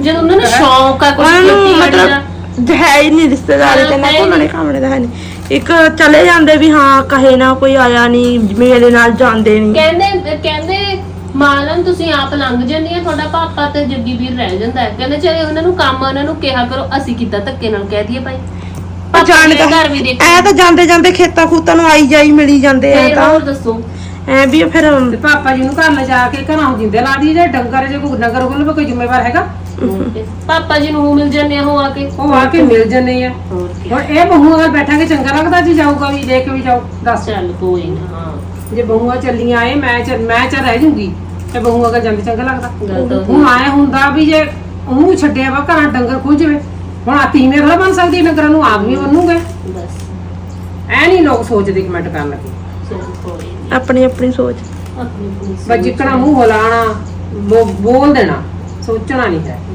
ਜਦੋਂ ਉਹਨਾਂ ਨੂੰ ਸ਼ੌਂਕ ਆ ਕੁਝ ਉਹਨਾਂ ਨੂੰ ਖੇਤੀ ਦਾ ਮਤਲਬ ਹੈ ਹੀ ਨਹੀਂ ਰਿਸ਼ਤੇਦਾਰੀ ਤੇ ਨਾ ਹਾਂ, ਹੈ ਹੀ ਘੁੰਮਣੇ ਘਾਮਣੇ ਦਾ ਹੈ ਨਹੀਂ। ਇੱਕ ਚਲੇ ਜਾਂਦੇ ਵੀ ਹਾਂ ਕਹੇ ਨਾ ਕੋਈ ਆਇਆ ਨਹੀਂ ਮੇਰੇ ਨਾਲ ਜਾਂਦੇ ਨਹੀਂ। ਕਹਿੰਦੇ ਕਹਿੰਦੇ ਮਾਲਨ ਤੁਸੀਂ ਆਪ ਲੰਘ ਜਾਂਦੀ ਆ ਤੁਹਾਡਾ ਪਾਪਾ ਤੇ ਜੱਗੀ ਵੀਰ ਰਹਿ ਜਾਂਦਾ ਹੈ। ਕਹਿੰਦੇ ਚਾਹੇ ਉਹਨਾਂ ਨੂੰ ਕੰਮ ਉਹਨਾਂ ਨੂੰ ਕਿਹਾ ਕਰੋ ਅਸੀਂ ਕਿੱਦਾਂ ਧੱਕੇ ਨਾਲ ਕਹਿ ਦਈਏ ਭਾਈ? ਪਾਪਾ ਜਾਣ ਦੇ ਦਾ ਘਰ ਵੀ ਦੇਖੋ। ਐ ਤਾਂ ਜਾਂਦੇ ਜਾਂਦੇ ਖੇਤਾਂ ਖੂਤਾਂ ਨੂੰ ਆਈ ਜਾਈ ਮਿਲੀ ਜਾਂਦੇ ਆ ਫਿਰ ਤਾਂ। ਹੋਰ ਦੱਸੋ। ਐ ਵੀ ਫਿਰ ਤੇ ਪਾਪਾ ਜੀ ਨੂੰ ਘਰ ਲਿਜਾ ਕੇ ਘਰਾਂ ਜਿੰਦੇ ਲਾ ਦੀ ਜੇ ਡੰਗਰ ਜੇ ਕੋਈ ਨਗਰ ਕੋਲ ਕੋਈ ਜ਼ਿੰਮੇਵਾਰ ਹੈਗਾ ਪਾਪਾ ਜੀ ਨੂੰ ਮਿਲ ਜਾਂਦੇ ਆ ਉਹ ਆ ਕੇ। ਉਹ ਆ ਕੇ ਮਿਲ ਜੰਨੇ ਆ। ਹੋਰ ਕੀ। ਹੁਣ ਇਹ ਬਹੂ ਅਗਰ ਬੈਠਾਂਗੇ ਚੰਗਾ ਲੱਗਦਾ ਜੀ ਜਾਊਗਾ ਵੀ ਦੇਖ ਕੇ ਵੀ ਜਾਓ ਦੱਸ। ਚੱਲ ਕੋਈ ਨਾ। ਹਾਂ ਜੇ ਬਹੂਆਂ ਚੱਲੀਆਂ ਆਏ ਮੈਂ ਚ ਮੈਂ ਚ ਰਹਿ ਜੂਗੀ। ਤੇ ਬਹੂ ਅਗਰ ਜਾਂਦੇ ਚੰਗਾ ਲੱਗਦਾ। ਗੱਲ ਤਾਂ ਹੁਣ ਆਏ ਹੁੰਦਾ ਵੀ ਜੇ ਉਹਨੂੰ ਛੱਡਿਆ ਵਾ ਘਰਾਂ ਡੰਗਰ ਖੁੱਲ ਜਵੇ। ਹੁਣ ਆ ਤੀਵੇਂ ਥੋੜਾ ਬਣ ਸਕਦੀ ਡੰਗਰਾਂ ਨੂੰ ਆਪ ਵੀ ਬੰਨੂਗੇ। ਬਸ। ਐ ਨਹੀਂ ਲੋਕ ਸੋਚਦੇ ਕਮੈਂਟ ਕਰਨ ਲੱਗੇ। ਚੱਲ ਕੋਈ ਨਾ। ਆਪਣੀ ਆਪਣੀ ਸੋਚ। ਆਪਣੀ ਆਪਣੀ ਬਸ ਜਿੱਕਣਾ ਮੂੰਹ ਹਲਾਣਾ ਬੋ- ਬੋਲ ਦੇਣਾ ਸੋਚਣਾ ਨਹੀਂ ਹੂੰ।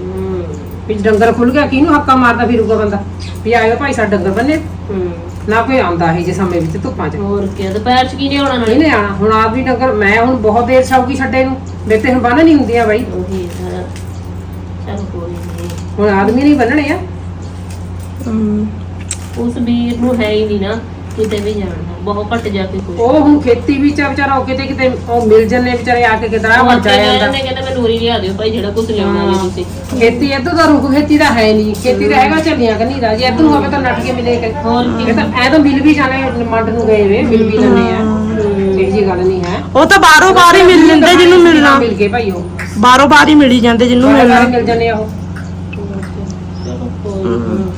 ਵੀ ਡੰਗਰ ਖੁੱਲ ਗਿਆ ਕਿਹਨੂੰ ਹੱਕਾ ਮਾਰਦਾ ਫਿਰੂਗਾ ਬੰਦਾ? ਵੀ ਆਇਓ ਭਾਈ ਸਾਡਾ ਡੰਗਰ ਬੰਨੇ। ਹੂੰ। ਨਾ ਕੋਈ ਆਉਂਦਾ ਇਹ ਜੇ ਸਮੇਂ ਵਿੱਚ ਧੁੱਪਾਂ 'ਚ। ਹੋਰ ਕੀ ਦੁਪਹਿਰ ਚ ਕੀ ਨਹੀਂ ਆਉਣਾ ਨਾਲੇ? ਨਹੀਂ ਆਣਾ ਹੁਣ ਆਪ ਵੀ ਡੰਗਰ ਮੈਂ ਹੁਣ ਬਹੁਤ ਦੇਰ ਸੌਗੀ ਛੱਡੇ ਨੂੰ। ਮੇਰੇ ਤੇ ਹੁਣ ਬੰਨ ਨਹੀਂ ਹੁੰਦੀਆਂ ਬਾਈ। ਉਹੀ ਹੈ ਚੱਲ ਕੋਈ ਨਹੀਂ। ਹੁਣ ਆਦਮੀ ਨਹੀਂ ਬੰਨਣੇ ਆ। ਹਮ, ਉਸ ਵੀਰ ਨੂੰ ਹੈ ਹੀ ਨਹੀਂ ਨਾ। ਕਿਤੇ ਵੀ ਜਾਣਾ ਬਹੁਤ ਘੱਟ ਜਾ ਕੇ ਕੋਈ। ਉਹ ਹੁਣ ਖੇਤੀ ਵਿੱਚ ਆ ਵਿਚਾਰਾ ਉਹ ਕਿਤੇ ਕਿਤੇ ਉਹ ਮਿਲ ਜੰਨੇ ਵਿਚਾਰੇ ਆ ਕੇ ਕਿਦਾਂ ਉਹ ਵੱਜਾ ਅੱਗੇ ਜਾਂਦਾ ਕਹਿੰਦੇ ਕਹਿੰਦੇ ਮੈਂ ਨੂਰੀ ਲਿਆ ਦਿਓ ਭਾਈ ਜਿਹੜਾ ਕੁਝ ਲਿਆਉਣਾ ਜੀ ਤੁਸੀਂ। ਖੇਤੀ ਇੱਧਰ ਦਾ ਰੁਕ ਖੇਤੀ ਦਾ ਹੈ ਨਹੀਂ। ਖੇਤੀ ਦਾ ਹੈਗਾ ਝੱਲੀਆਂ ਕੰਨੀ ਦਾ। ਜੇ ਇੱਧਰ ਨੂੰ ਹੋਵੇ ਤਾਂ ਨੱਠ ਕੇ ਮਿਲੇ ਕਿ ਹੋਰ ਕੀ। ਇਹ ਤਾਂ ਐ ਤਾਂ ਮਿਲ ਵੀ ਜਾਣੇ ਮੰਡ ਨੂੰ ਗਏ ਵੇ ਮਿਲ ਵੀ ਜਾਂਦੇ ਆ। ਇਹ ਜੀ ਗੱਲ ਨਹੀਂ ਹੈ। ਉਹ ਤਾਂ ਬਾਹਰੋਂ ਬਾਹਰ ਹੀ ਮਿਲ ਲੈਂਦੇ ਜਿਹਨੂੰ ਮਿਲਣਾ। ਮਿਲ ਗਏ ਭਾਈ ਉਹ। ਬਾਹਰੋਂ ਬਾਹਰ ਹੀ ਮਿਲੀ ਜਾਂਦੇ ਜਿਹਨੂੰ ਮਿਲਣਾ। ਮਿਲ ਜਾਂਦੇ ਆ ਉਹ ਚਲੋ ਕੋਈ ਨਾ।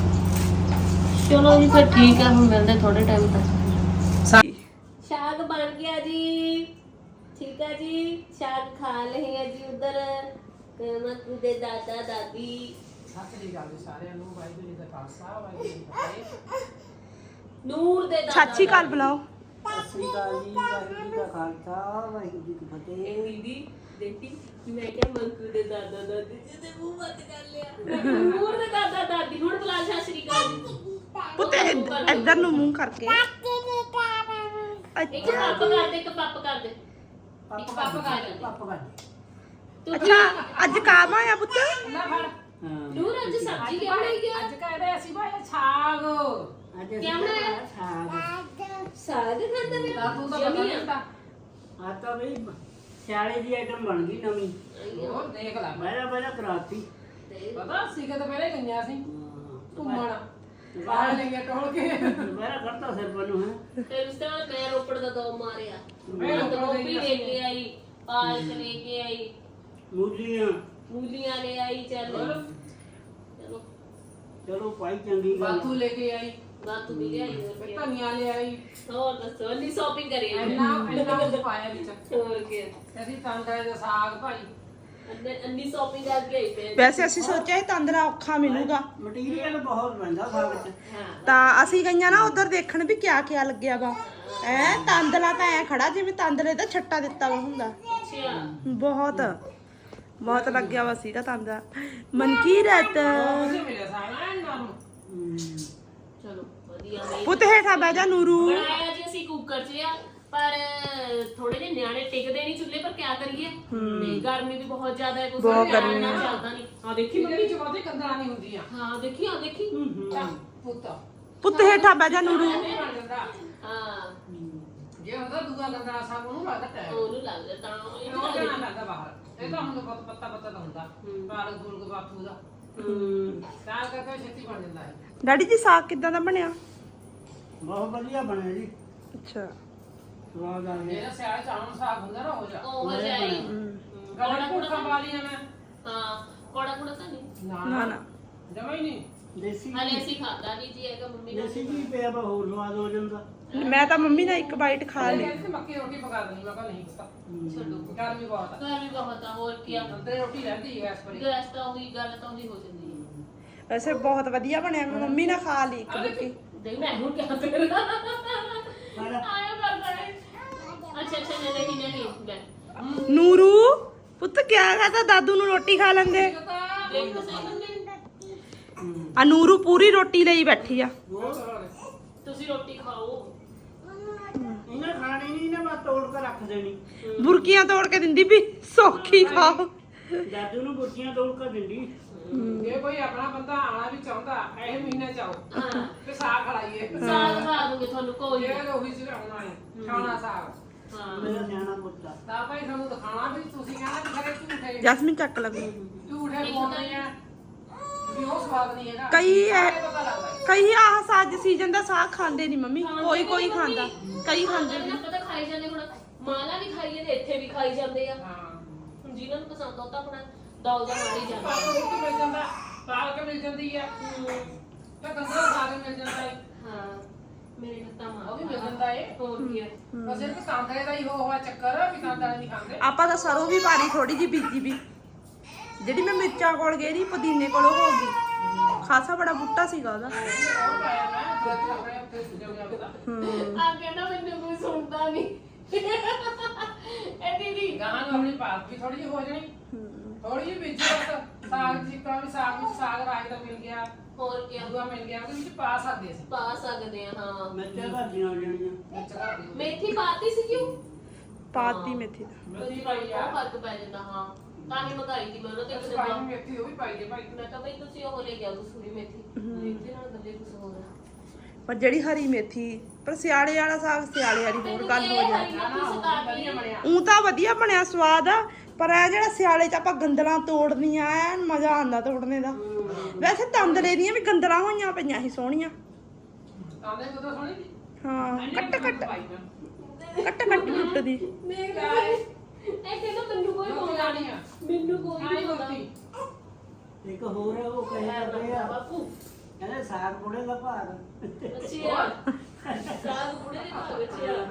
ਚਲੋ ਜੀ ਫਿਰ ਠੀਕ ਹੈ ਹੁਣ ਮਿਲਦੇ ਥੋੜੇ ਟਾਈਮ ਤੱਕ। ਸਾਗ ਬਣ ਗਿਆ ਜੀ। ਠੀਕ ਹੈ ਜੀ। ਸਾਗ ਖਾ ਲਏ ਆ ਜੀ ਉਧਰ। ਮਤੂ ਦੇ ਦਾਦਾ ਦਾਦੀ। ਨੂਰ ਦੇ ਦਾਦਾ ਚਾਚੀ ਕਾਲ ਬੁਲਾਓ। ਇਹ ਦੀਦੀ ਦੇਖੀ ਮੈਂ ਕਿਹਾ ਮੰਕੂ ਦੇ ਦਾਦਾ ਦਾਦੀ ਜੀ ਦੇ ਮੂੰਹ ਬੰਦ ਕਰ ਲਿਆ। ਨੂਰ ਦੇ ਦਾਦਾ ਦਾਦੀ ਹੁਣ ਬੁਲਾ ਸਤਿ ਸ਼੍ਰੀ ਅਕਾਲ ਜੀ। ਪੁੱਤੇ ਇੱਧਰ ਨੂੰ ਮੂੰਹ ਕਰਕੇ। ਇੱਕ ਪੱਪ ਕਰ ਦੇ ਇੱਕ ਪੱਪ ਕਰ ਦੇ। ਇੱਕ ਪੱਪ ਕਰ ਦੇ। ਤੂੰ ਅੱਛਾ ਅੱਜ ਕਾਮ ਆਇਆ ਪੁੱਤ? ਨੂਰ ਅੱਜ ਸਬਜ਼ੀ ਕਿਆ ਬਣਾਈ ਗਿਆ ਅੱਜ ਕਹਿੰਦੇ ਅਸੀਂ ਭਾਈ ਸਾਗ। ਕਿਆ ਬਣਾਇਆ? ਸਾਗ। ਖਾਂਦਾ ਨੇ ਤੂੰ ਤਾਂ ਪਤਾ ਨਹੀਂ ਆ। ਤਾਂ। ਬਈ ਸਿਆਲੇ ਦੀ ਆਈਟਮ ਬਣ ਗਈ ਨਵੀਂ। ਹੋਰ ਦੇਖ ਲੈ। ਪਹਿਲਾਂ ਪਹਿਲਾਂ ਕਰਾਤੀ। ਪਤਾ ਸੀ ਕਿ ਤਾਂ ਪਹਿਲੇ ਗਈਆਂ ਸੀ। ਘੁੰਮਣ। ਬਾਹਰ ਲਈਆਂ ਟੋਲ ਕੇ। ਮੇਰਾ ਕਰਤਾ ਸਿਰ ਬਨੂ ਹੈ। ਫਿਰ ਉਸ ਤੋਂ ਬਾਅਦ ਮੈਂ ਰੋਪੜ ਦਾ ਦੋ ਮਾਰਿਆ। ਮੈਂ ਗੋਭੀ ਲੈ ਕੇ ਆਈ ਪਾਲਕ ਲੈ ਕੇ ਆਈ। ਮੂਲੀਆਂ। ਮੂਲੀਆਂ ਲੈ ਆਈ ਚੱਲ। ਚਲੋ। ਚਲੋ ਭਾਈ ਚੰਗੀ ਗੱਲ। ਬਾਤੂ ਲੈ ਕੇ ਆਈ। ਬਾਤ ਵੀ ਲਿਆਈ ਹੋਰ ਕੀ। ਧਨੀਆ ਲੈ ਆਈ। ਹੋਰ ਦੱਸੋ ਨਹੀਂ ਸ਼ਾਪਿੰਗ ਕਰੀ ਆਈ ਇੰਨਾ ਇੰਨਾ ਕੁਝ ਪਾਇਆ ਵਿੱਚ। ਹੋਰ ਕੀ। ਅਸੀਂ ਤੰਦਾਂ ਦਾ ਸਾਗ ਭਾਈ। ਅੰਨੇ ਅੰਨੀ ਸ਼ਾਪਿੰਗ ਕਰਕੇ ਆਈ ਤੇ ਵੈਸੇ ਅਸੀਂ ਸੋਚਿਆ ਸੀ ਤੰਦਰਾ ਔਖਾ ਮਿਲੂਗਾ। ਮਟੀਰੀਅਲ ਬਹੁਤ ਪੈਂਦਾ ਸਾਗ ਚ ਹਾਂ। ਤਾਂ ਅਸੀਂ ਗਈਆਂ ਨਾ ਉਧਰ ਦੇਖਣ ਵੀ ਕਿਆ ਕਿਆ ਲੱਗਿਆ ਵਾ। ਐ ਤੰਦਲਾ ਤਾਂ ਐ ਖੜਾ ਜਿਵੇਂ ਤੰਦਲੇ ਦਾ ਛੱਟਾ ਦਿੱਤਾ ਵਾ ਹੁੰਦਾ। ਅੱਛਾ। ਬਹੁਤ। ਬਹੁਤ ਲੱਗਿਆ ਵਾ ਸੀਗਾ ਤੰਦਰਾ ਮਨ ਕੀ ਰਹਤ ਉਹਨੇ ਮਿਲਿਆ ਸਾਗ ਐਨ ਨਰਮ ਚਲੋ ਵਧੀਆ। ਬਈ ਪੁੱਤ ਹੇਠਾਂ ਬਹਿ ਜਾ ਨੂਰੂ। ਬਣਾਇਆ ਜੀ ਅਸੀਂ ਕੁੱਕਰ 'ਚ ਆ। ਪਰ ਥੋੜੇ ਜਿਹੇ ਨਿਆਣੇ ਟਿਕਦੇ ਨਹੀਂ ਚੁੱਲ੍ਹੇ ਪਰ ਕਿਆ ਕਰੀਏ? ਨਹੀਂ ਗਰਮੀ ਵੀ ਬਹੁਤ ਜ਼ਿਆਦਾ ਹੈ ਕੁਝ ਬਹੁਤ ਗਰਮੀ ਚੱਲਦਾ ਨਹੀਂ। ਆ ਦੇਖੀ ਵਿੱਚ ਬਹੁਤੀ ਕੰਦਰਾਂ ਨਹੀਂ ਹੁੰਦੀਆਂ। ਹਾਂ ਦੇਖੀ ਆ ਦੇਖੀ। ਪੁੱਤ। ਪੁੱਤ ਹੇਠਾਂ ਬਹਿ ਜਾ ਨੂਰੂ। ਨਹੀਂ ਬਣ ਜਾਂਦਾ। ਹਾਂ। ਜੇ ਹੁੰਦਾ ਦੂਆ ਕੰਦਰਾ ਸਾਗ ਉਹਨੂੰ ਲੱਗਦਾ ਟਾਈਮ ਉਹਨੂੰ ਲੱਗਦਾ ਤਾਂ ਉਹ ਇਹਨੂੰ ਕਿਹਨਾਂ ਲੱਗਦਾ ਬਾਹਰ। ਇਹ ਤਾਂ ਹੁਣ ਬਹੁਤ ਪੱਤਾ ਪੱਤਾ ਤਾਂ ਹੁੰਦਾ। ਪਾਲਕ ਫੂਲਕ ਬਾਪੂ ਦਾ। ਹੂੰ। ਤਾਂ ਕਰਕੇ ਛੇਤੀ ਬਣ ਜਾਂਦਾ ਹੈ ਡੈਡੀ ਜੀ ਸਾਗ ਕਿੱਦਾਂ ਦਾ ਬਣਿਆ? ਬਹੁਤ ਵਧੀਆ ਬਣਿਆ ਜੀ। ਅੱਛਾ। ਸਵਾਦ ਆ ਗਿਆ ਜਿਹੜਾ ਸਿਆਲ ਚਾਵਲ ਸਾਗ ਹੁੰਦਾ ਨਾ ਹੋ ਜਾ ਉਹ ਹੋ ਜਾਈ ਗਾੜਾ ਕੁੜ ਸੰਭਾਲੀਆਂ ਮੈਂ। ਹਾਂ ਕੋੜਾ ਕੋੜਾ ਤਾਂ ਨਹੀਂ। ਨਾ ਨਾ। ਨਾ ਜਮਾ ਹੀ ਨਹੀਂ। ਦੇਸੀ ਹਲੇ ਅਸੀਂ ਖਾਦਾ ਨਹੀਂ ਜੀ ਹੈਗਾ ਮੰਮੀ ਨੇ ਦੇਸੀ ਵੀ ਪਿਆ ਵਾ ਹੋਰ ਸਵਾਦ ਹੋ ਜਾਂਦਾ। ਮੈਂ ਤਾਂ ਮੰਮੀ ਨਾਲ ਇੱਕ ਬਾਈਟ ਖਾ ਲਈ। ਕਹਿੰਦੇ ਸੀ ਮੱਕੀ ਦੀ ਰੋਟੀ ਪਕਾ ਦੇਣੀ ਮੈਂ ਕਿਹਾ ਨਹੀਂ ਪਤਾ। ਛੱਡੋ। ਗਰਮੀ ਬਹੁਤ ਆ। ਗਰਮੀ ਬਹੁਤ ਆ ਹੋਰ ਕੀ ਆ। ਅੰਦਰੇ ਰੋਟੀ ਰਹਿੰਦੀ ਹੈ ਇਸ ਪਰੀ ਗੈਸ ਤਾਂ ਉਹੀ ਗੱਲ ਤਾਂ ਉਹੀ ਹੋ ਜਾਂਦੀ ਹੈ। ਵੈਸੇ ਬਹੁਤ ਵਧੀਆ ਬਣਿਆ ਮੈਂ ਮੰਮੀ ਨਾਲ ਖਾ ਲਈ ਇੱਕ ਬੁੱਕੀ ਨਹੀਂ ਮੈਂ ਹੁਣ ਕਿਆ ਕਰਨਾ ਆਇਆ ਕਰਦਾ ਹੈ ਅੱਛਾ ਅੱਛਾ ਨਹੀਂ ਨਹੀਂ ਨਹੀਂ ਲੈ। ਨੂਰੂ ਪੁੱਤ ਕਿਆ ਕਹਤਾ ਦਾਦੂ ਨੂੰ ਰੋਟੀ ਖਾ ਲੈਂਦੇ। ਦੇਖੋ ਸਹੀ ਮੰਮੀ ਆ ਨੂਰੂ ਪੂਰੀ ਰੋਟੀ ਲਈ ਬੈਠੀ ਆ। ਤੁਸੀਂ ਰੋਟੀ ਖਾਓ। ਇਹਨੇ ਖਾਣੀ ਨਹੀਂ ਨਾ ਮੈਂ ਤੋੜ ਕੇ ਰੱਖ ਦੇਣੀ। ਬੁਰਕੀਆਂ ਤੋੜ ਕੇ ਦਿੰਦੀ ਵੀ ਸੌਖੀ ਖਾਓ। ਦਾਦੂ ਨੂੰ ਬੁੱਟੀਆਂ ਤੋੜ ਕੇ ਦਿੰਦੀ। ਜੇ ਕੋਈ ਆਪਣਾ ਬੰਦਾ ਆਣਾ ਵੀ ਚਾਹੁੰਦਾ ਇਹ ਮਹੀਨੇ ਚ ਆਓ। ਹਾਂ। ਤੇ ਸਾਗ ਖੜਾਈਏ ਸਾਗ ਖਾ ਦੂੰਗੇ ਤੁਹਾਨੂੰ ਕੋਈ ਨੀ। ਉਹੀ ਚੜਾਉਣਾ ਹੈ ਖਾਣਾ ਸਾਗ। ਮੇਰਾ ਸਿਆਣਾ ਪੁੱਤਾ ਤਾਂ ਭਾਈ ਤੁਹਾਨੂੰ ਦਿਖਾਣਾ ਵੀ ਤੁਸੀਂ ਕਹਿਣਾ ਕਿ ਖਰੇ ਝੂਠੇ ਜਸਮੀਨ ਚੱਕ ਲੱਗੂ ਝੂਠੇ ਬੋਲਦੇ ਆ। ਵੀ ਉਹ ਸਵਾਦ ਨਹੀਂ ਹੈਗਾ। ਕਈ ਇਹ- ਸਾਰੇ ਪਤਾ ਲੱਗਦਾ ਹੈ। ਕਈ ਆਹ ਸਾਜ ਸੀਜ਼ਨ ਦਾ ਸਾਗ ਖਾਂਦੇ ਨਹੀਂ ਮੰਮੀ। ਕੋਈ ਕੋਈ ਖਾਂਦਾ। ਕਈ ਖਾਂਦੇ ਨਾ। ਪਤਾ ਖਾਈ ਜਾਂਦੇ ਹੁਣ। ਮਾਲਾ ਵੀ ਖਾਈਏ ਤੇ ਇੱਥੇ ਵੀ ਖਾਈ ਜਾਂਦੇ ਆ। ਹਾਂ। ਹੁਣ ਜਿਹਨਾਂ ਨੂੰ ਪਸੰਦ ਆਉਂਦਾ ਆਪਣਾ ਦੌਲ ਦਾ ਮਾਰੀ ਜਾਂਦਾ ਪਾਲਕ ਰੋਟੀ ਮਿਲ ਜਾਂਦਾ। ਪਾਲਕ ਮਿਲ ਜਾਂਦੀ ਆ। ਤੇ ਕੰਦਰਾ ਸਾਗ ਮਿਲ ਜਾਂਦਾ ਹੈ ਹਾਂ। ਮੇਰੇ ਹੱਥਾਂ ਮਾਰ ਉਹ ਵੀ ਮਿਲ ਜਾਂਦਾ ਹੈ ਹੋਰ ਕੀ ਹੈ। ਬਸ ਇਹ ਕਾਂਦਰੇ ਦਾ ਹੀ ਹੋ ਹੋਆ ਚੱਕਰ ਵੀ ਕਾਂਦਰਾ ਨਹੀਂ ਖਾਂਦੇ। ਆਪਾਂ ਤਾਂ ਸਰੋਂ ਵੀ ਪਾਣੀ ਥੋੜੀ ਜੀ ਬੀਜੀ ਵੀ। ਜਿਹੜੀ ਮੈਂ ਮਿਰਚਾਂ ਕੋਲ ਗਈ ਨਹੀਂ ਪੁਦੀਨੇ ਕੋਲ ਹੋ ਗਈ। ਖਾਸਾ ਬੜਾ ਬੁੱਟਾ ਸੀਗਾ ਉਹਦਾ। ਉਹ ਪਾਇਆ ਮੈਂ ਦੁੱਧ ਆਪਣੇ ਉੱਤੇ ਸੁਜਾ ਗਿਆ ਉਹਦਾ। ਹੂੰ। ਆ ਕਹਿੰਦਾ ਮੈਨੂੰ ਕੋਈ ਸੁਣਦਾ ਨਹੀਂ ਇਹ ਦੀਦੀ। ਗਾਹਾਂ ਨੂੰ ਆਪਣੀ ਪਾਲਕ ਵੀ ਥੋੜੀ ਜਿਹੀ ਹੋ ਜਾਣੀ। ਥੋੜੀ ਜਿਹੀ ਵਿੱਚ ਬਸ ਸਾਗ ਜਿੱਕਾ ਵੀ ਸਾਗ ਵਿੱਚ ਸਾਗ ਰਾਜ ਦਾ ਮਿਲ ਗਿਆ। ਹੋਰ ਕੀ ਦੂਆ ਮਿਲ ਗਿਆ ਉਹਦੇ ਵਿੱਚ ਪਾ ਸਕਦੇ ਸੀ ਪਾ ਸਕਦੇ ਆ ਹਾਂ। ਮਿਰਚਾਂ ਭਾਜੀਆਂ ਹੋ ਜਾਣੀਆਂ ਘਰ ਦੀ ਮੇਥੀ ਪਾਤੀ ਸੀ ਕਿਉਂ? ਪਾਤੀ ਮੇਥੀ ਦਾ ਮੇਥੀ ਪਾਈ ਆ। ਫ਼ਰਕ ਪੈ ਜਾਂਦਾ ਹਾਂ। ਤਾਂ ਹੀ ਮਗਾਈ ਦੀ ਮੈਂ ਉਹਨਾਂ ਤੇ ਪਾਈ ਡੱਬਾ ਮੇਥੀ ਉਹ ਵੀ ਪਾਈ ਦੇ ਭਾਈ। ਮੈਂ ਕਿਹਾ ਬਈ ਤੁਸੀਂ ਉਹ ਲੈ ਕੇ ਆਓ ਕਸੂਰੀ ਮੇਥੀ। ਇਹਦੇ ਨਾਲ ਗੱਲੇ ਕੁਝ ਹੋਰ ਪਰ ਜਿਹੜੀ ਹਰੀ ਮੇਥੀ ਪਰ ਸਿਆਲੇ ਵਾਲਾ ਸਾਗ ਸਿਆਲੇ ਵਾਲੀ ਹੋਰ ਗੱਲ ਹੋ ਜਾਂਦੀ। ਜਾਂਦੀ ਵਧੀਆ ਬਣਿਆ। ਉਹ ਤਾਂ ਵਧੀਆ ਬਣਿਆ ਸਵਾਦ ਆ ਪਰ ਇਹ ਜਿਹੜਾ ਸਿਆਲੇ ਚ ਆਪਾਂ ਗੰਦਲਾਂ ਤੋੜਨੀਆਂ ਐਨ ਮਜ਼ਾ ਆਉਂਦਾ ਤੋੜਨੇ ਦਾ। ਵੈਸੇ ਤੰਦਲੇ ਦੀਆਂ ਵੀ ਗੰਦਲਾਂ ਹੋਈਆਂ ਪਈਆਂ ਸੀ ਸੋਹਣੀਆਂ। ਤਾਂਦੇ ਕਦੋਂ ਸੋਣੀ ਸੀ। ਹਾਂ ਕੱਟ ਕੱਟ। ਕੱਟ ਕੱਟ ਟੁੱਟਦੀ ਮੈਂ ਕਿਹਾ ਇਹ ਕਹਿੰਦਾ ਮੈਨੂੰ ਕੋਈ ਬੋਲਦਾ ਨਹੀਂ। ਮੈਨੂੰ ਕੋਈ ਆਈ ਨਹੀਂ ਬੋਲਦਾ ਹੋਤੀ ਇੱਕ ਹੋਰ ਹੈ ਉਹ ਕਹਿੰਦੇ ਕਰਦੇ ਆ। ਬਾਪੂ। ਕਹਿੰਦੇ ਸਾਗ ਬੁੜੇ ਦਾ ਭਾਗ। ਅੱਛਾ ਸਾਗ ਬੁੜੇ ਦੇ ਭਾਗ ਅੱਛਾ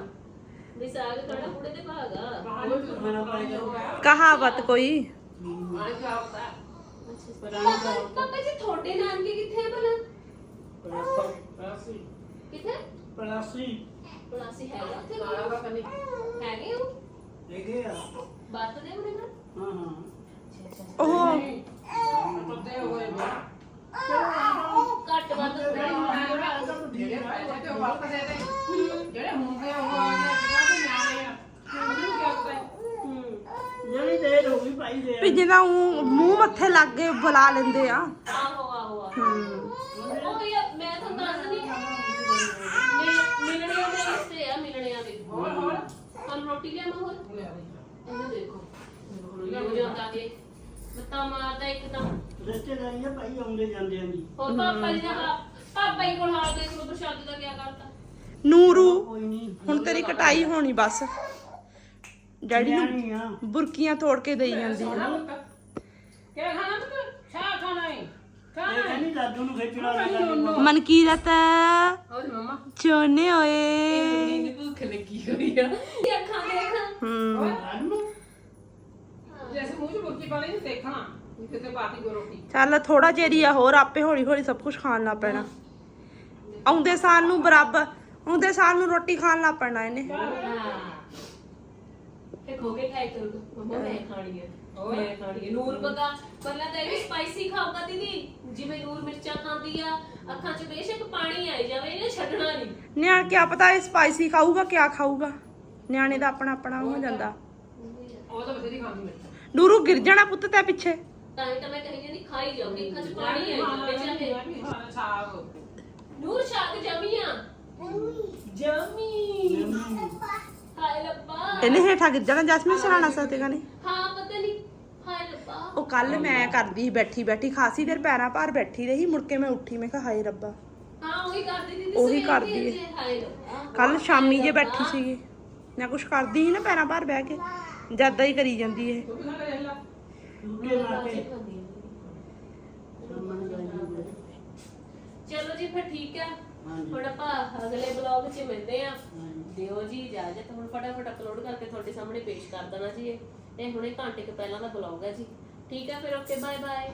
ਵੀ ਸਾਗ ਕੜਾ ਬੁੜੇ ਦੇ ਭਾਗ ਆ। ਕਹਾਣੀ ਤੋਂ ਮੇਰਾ ਭਾਈ ਕਹਿੰਦਾ ਕਹਾਵਤ ਕੋਈ ਮਾਰੇ ਕੀ ਹੋਤਾ ਹੈ ਪਾਪਾ ਪਾਪਾ ਜੀ ਤੁਹਾਡੇ ਨਾਨਕੇ ਕਿੱਥੇ ਆ ਭਲਾ ਰਾਸੀ ਕਿੱਥੇ ਪਲਾਸੀ ਪਲਾਸੀ ਹੈਗਾ ਉੱਥੇ ਨਾਲਾ ਦਾ ਕੰਨੀ ਹੈਗੇ ਉਹ ਦੇਖੇ ਆ ਵਰਤਦੇ ਉਹਨੇ ਨਾ ਹਾਂ ਹਾਂ ਉਹ ਪੱਤੇ ਹੋਏ ਬਾ ਘੱਟ ਵੱਧ ਜਿਹੜੇ ਪੈਸੇ ਤੇ ਉਹ ਵਾਪਸ ਦੇ ਦੇ ਜਿਹੜੇ ਹੁੰਦੇ ਆ ਉਹ ਆ ਗਏ ਜਿਹੜਾ ਤੇ ਨਿਆਣੇ ਆ ਉਹਨੂੰ ਕੀ ਪਤਾ ਹੈ ਜਿਹੜੀ ਦੇਰ ਹੋ ਗਈ ਭਾਈ ਦੇ ਵੀ ਜਿਹਦਾ ਊਂ ਮੂੰਹ ਮੱਥੇ ਲੱਗ ਕੇ ਬੁਲਾ ਲੈਂਦੇ ਆ। ਆਹੋ ਆਹੋ ਆਹੋ। ਹੂੰ। ਉਹ ਵੀ ਆ, ਮੈਂ ਤੁਹਾਨੂੰ ਦੱਸਦੀ ਮਿਲਣਿਆਂ ਦੇ ਰਿਸ਼ਤੇ ਆ ਮਿਲਣਿਆਂ ਦੇ। ਹੋਰ ਹੋਰ? ਤੁਹਾਨੂੰ ਰੋਟੀ ਲਿਆਵਾਂ ਹੋਰ? ਇਹਨੂੰ ਦੇਖੋ। ਹੋ ਜਾਂਦਾ ਕਿ ਮੱਤਾ ਮਾਰਦਾ ਇੱਕ ਤਾਂ। ਰਿਸ਼ਤੇਦਾਰੀਆਂ ਭਾਈ ਆਉਂਦੇ ਜਾਂਦੇ ਆਂ ਜੀ। ਹੋਰ ਪਾਪਾ ਜੀ ਦਾ ਹਾਲ- ਪਾਪਾ ਜੀ ਕੋਲ ਹਾਲ ਦੇਖ ਲਓ ਪ੍ਰਸ਼ਾਦ ਦਾ ਕੀ ਕਰਤਾ? ਨੂਰੂ ਕੋਈ ਨਹੀਂ ਹੁਣ ਤੇਰੀ ਕਟਾਈ ਹੋਣੀ ਬਸ। ਡੈਡੀ ਨੂੰ ਨਿਆਣੀ ਆ। ਬੁਰਕੀਆਂ ਤੋੜ ਕੇ ਦੇਈ ਜਾਂਦੀ। ਆ ਕਿਆ ਖਾਣਾ ਪੁੱਤ? ਸ਼ਾਹ ਖਾਣਾ ਹੈ ਇਹ ਖਾਣਾ ਕਹਿੰਦੀ ਦਾਦੂ ਨੂੰ ਮਨਕੀਰਤ। ਹੋਰ ਮਮਾ। ਚੋਨੇ ਓਏ। ਭੁੱਖ ਲੱਗੀ ਹੋਈ ਆ। ਇਹ ਅੱਖਾਂ ਦੇਖ। ਹੂੰ। ਜੈਸੇ ਮੂੰਹ 'ਚ ਬੁਰਕੀ ਪਾ ਲਈ ਨੀ ਦੇਖਣਾ ਵੀ ਕਿਤੇ ਪਾਤੀ ਕੋ ਰੋਟੀ ਚੱਲ ਥੋੜਾ ਜਿਹਾ ਆ ਹੋਰ ਆਪੇ ਹੌਲੀ ਹੌਲੀ ਸਭ ਕੁਝ ਖਾਣ ਲੱਗ ਪੈਣਾ। ਆਉਂਦੇ ਸਾਲ ਨੂੰ ਬਰਾਬਰ ਆਉਂਦੇ ਸਾਲ ਨੂੰ ਰੋਟੀ ਖਾਣ ਲੱਗ ਪੈਣਾ ਇਹਨੇ। ਇਹ ਖੋ ਕੇ ਖਾਈ ਕਰ ਮੰਮਾ ਮੈਂ ਖਾਣੀ ਹੈ ਮੈਂ ਖਾਣੀ ਹੈ ਨੂਰ ਪਕਾ ਪਹਿਲਾਂ ਤਾਂ ਇਹ ਵੀ ਸਪਾਈਸੀ ਖਾਊਗਾ ਦੀਦੀ ਜਿਵੇਂ ਨੂਰ ਮਿਰਚਾਂ ਖਾਂਦੀ ਆ ਅੱਖਾਂ 'ਚ ਬੇਸ਼ੱਕ ਪਾਣੀ ਆਈ ਜਾਵੇ ਇਹਨੇ ਛੱਡਣਾ ਨਹੀਂ। ਨਿਆਣ ਕਿਆ ਪਤਾ ਇਹ ਸਪਾਈਸੀ ਖਾਊਗਾ ਕਿਆ ਖਾਊਗਾ। ਨਿਆਣੇ ਦਾ ਆਪਣਾ ਆਪਣਾ ਹੋ ਜਾਂਦਾ। ਉਹ ਤਾਂ ਬਥੇਰੀ ਖਾਂਦੀ ਮੇਰੇ ਨੂਰੂ ਗਿਰ ਜਾਣਾ ਪੁੱਤ ਤੇ ਪਿੱਛੇ। ਤਾਂ ਹੀ ਤਾਂ ਮੈਂ ਕਹੀ ਜਾਂਦੀ ਖਾਈ ਜਾਓਗੇ ਅੱਖਾਂ 'ਚ ਪਾਣੀ ਆਈ ਜਾਵੇ ਚਾਹੇ ਸਾਗ। ਨੂਰ ਸ਼ਾਕ ਜਮੀਆਂ ਜਮੀ। ਇਹਨੇ ਹੇਠਾਂ ਗਿਰ ਜਾਣਾ ਜਸਮੀਨ ਸਰਾਣਾ ਸਕਤੇਗਾ ਨੇ ਹਾਂ ਪਤਾ ਨਹੀਂ ਹਾਏ ਰੱਬਾ। ਉਹ ਕੱਲ ਮੈਂ ਕਰਦੀ ਸੀ ਬੈਠੀ ਬੈਠੀ ਖਾਸੀ ਦੇਰ ਪੈਰਾਂ ਭਾਰ ਬੈਠੀ ਰਹੀ ਮੁੜ ਕੇ ਮੈਂ ਉੱਠੀ ਮੈਂ ਕਿਹਾ ਹਾਏ ਰੱਬਾ। ਹਾਂ ਉਹੀ ਕਰਦੀ ਦੀਦੀ ਉਹੀ ਸਵੇਰ ਕਰਦੀ ਹੈ। ਅੱਜ, ਹਾਏ ਰੱਬਾ। ਕੱਲ ਸ਼ਾਮੀ ਜੇ ਬੈਠੀ ਸੀਗੀ ਮੈਂ ਕੁਛ ਕਰਦੀ ਸੀ ਨਾ ਪੈਰਾਂ ਭਾਰ ਬਹਿ ਕੇ ਜਦਾਂ ਹੀ ਕਰੀ ਜਾਂਦੀ ਇਹ। ਚਲੋ ਜੀ ਫਿਰ ਠੀਕ ਹੈ। ਹੁਣ ਆਪਾਂ ਅਗਲੇ ਬਲੌਗ 'ਚ ਮਿਲਦੇ ਆ। ਦਿਓ ਜੀ ਇਜਾਜ਼ਤ। ਹੁਣ ਫਟਾਫਟ ਅਪਲੋਡ ਕਰਕੇ ਤੁਹਾਡੇ ਸਾਹਮਣੇ ਪੇਸ਼ ਕਰ ਦੇਣਾ ਜੀ ਇਹ। ਇਹ ਹੁਣੇ ਘੰਟੇ ਕੁ ਪਹਿਲਾਂ ਦਾ ਬਲੌਗ ਹੈ ਜੀ। ਠੀਕ ਹੈ ਫਿਰ ਓਕੇ ਬਾਏ ਬਾਏ